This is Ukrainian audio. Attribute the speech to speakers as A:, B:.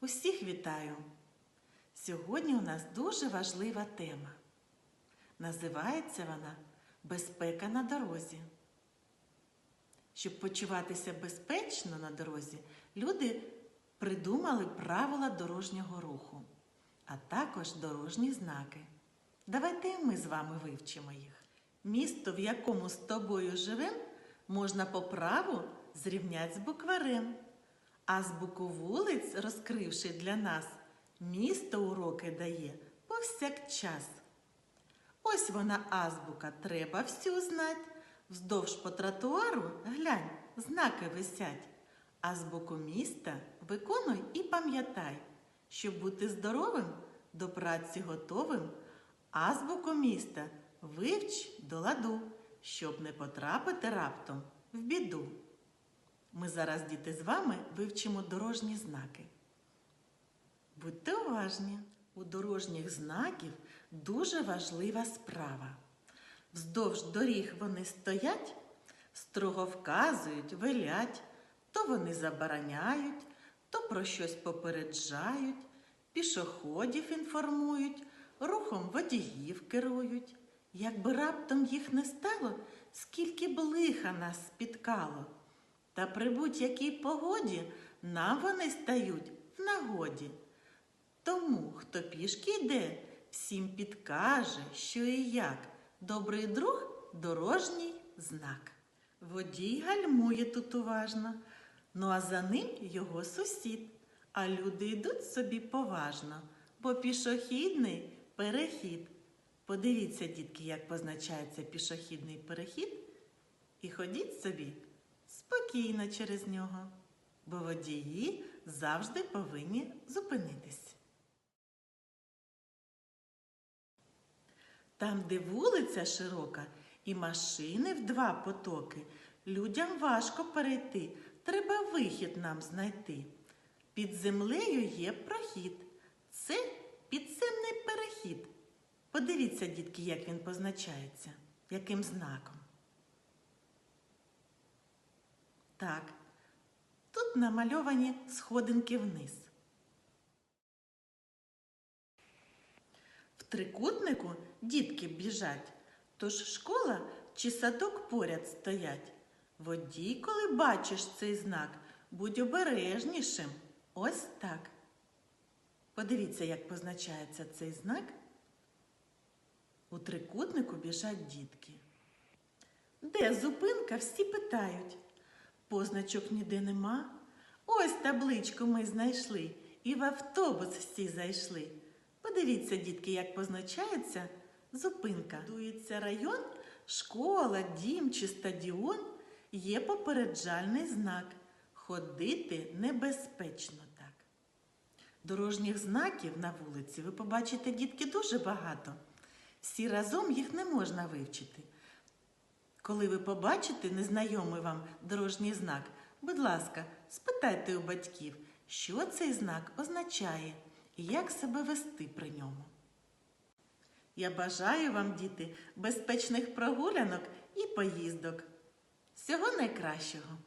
A: Усіх вітаю! Сьогодні у нас дуже важлива тема. Називається вона Безпека на дорозі. Щоб почуватися безпечно на дорозі, люди придумали правила дорожнього руху, а також дорожні знаки. Давайте ми з вами вивчимо їх. Місто, в якому з тобою живем, можна по праву зрівняти з букварем. Азбуку вулиць, розкривши для нас, місто уроки дає повсякчас. Ось вона азбука, треба всю знать. Вздовж по тротуару глянь, знаки висять. Азбуку міста виконуй і пам'ятай, щоб бути здоровим, до праці готовим. Азбуку міста вивч до ладу, щоб не потрапити раптом в біду. Ми зараз, діти, з вами вивчимо дорожні знаки. Будьте уважні, у дорожніх знаків дуже важлива справа. Вздовж доріг вони стоять, строго вказують, велять, то вони забороняють, то про щось попереджають, пішоходів інформують, рухом водіїв керують. Якби раптом їх не стало, скільки б лиха нас спіткало. Та при будь-якій погоді нам вони стають в нагоді. Тому, хто пішки йде, всім підкаже, що і як. Добрий друг дорожній знак. Водій гальмує тут уважно, ну а за ним його сусід. А люди йдуть собі поважно, бо пішохідний перехід. Подивіться, дітки, як позначається пішохідний перехід, і ходіть собі спокійно через нього, бо водії завжди повинні зупинитись. Там, де вулиця широка і машини в два потоки, людям важко перейти, треба вихід нам знайти. Під землею є прохід. Це підземний перехід. Подивіться, дітки, як він позначається, яким знаком. Так, тут намальовані сходинки вниз. В трикутнику дітки біжать, тож школа чи садок поряд стоять. Водій, коли бачиш цей знак, будь обережнішим. Ось так. Подивіться, як позначається цей знак. У трикутнику біжать дітки. Де зупинка, всі питають. Позначок ніде нема. Ось табличку ми знайшли і в автобус всі зайшли. Подивіться, дітки, як позначається зупинка. Дується район, школа, дім чи стадіон. Є попереджальний знак. Ходити небезпечно так. Дорожніх знаків на вулиці ви побачите, дітки, дуже багато. Всі разом їх не можна вивчити. Коли ви побачите незнайомий вам дорожній знак, будь ласка, спитайте у батьків, що цей знак означає і як себе вести при ньому. Я бажаю вам, діти, безпечних прогулянок і поїздок. Всього найкращого!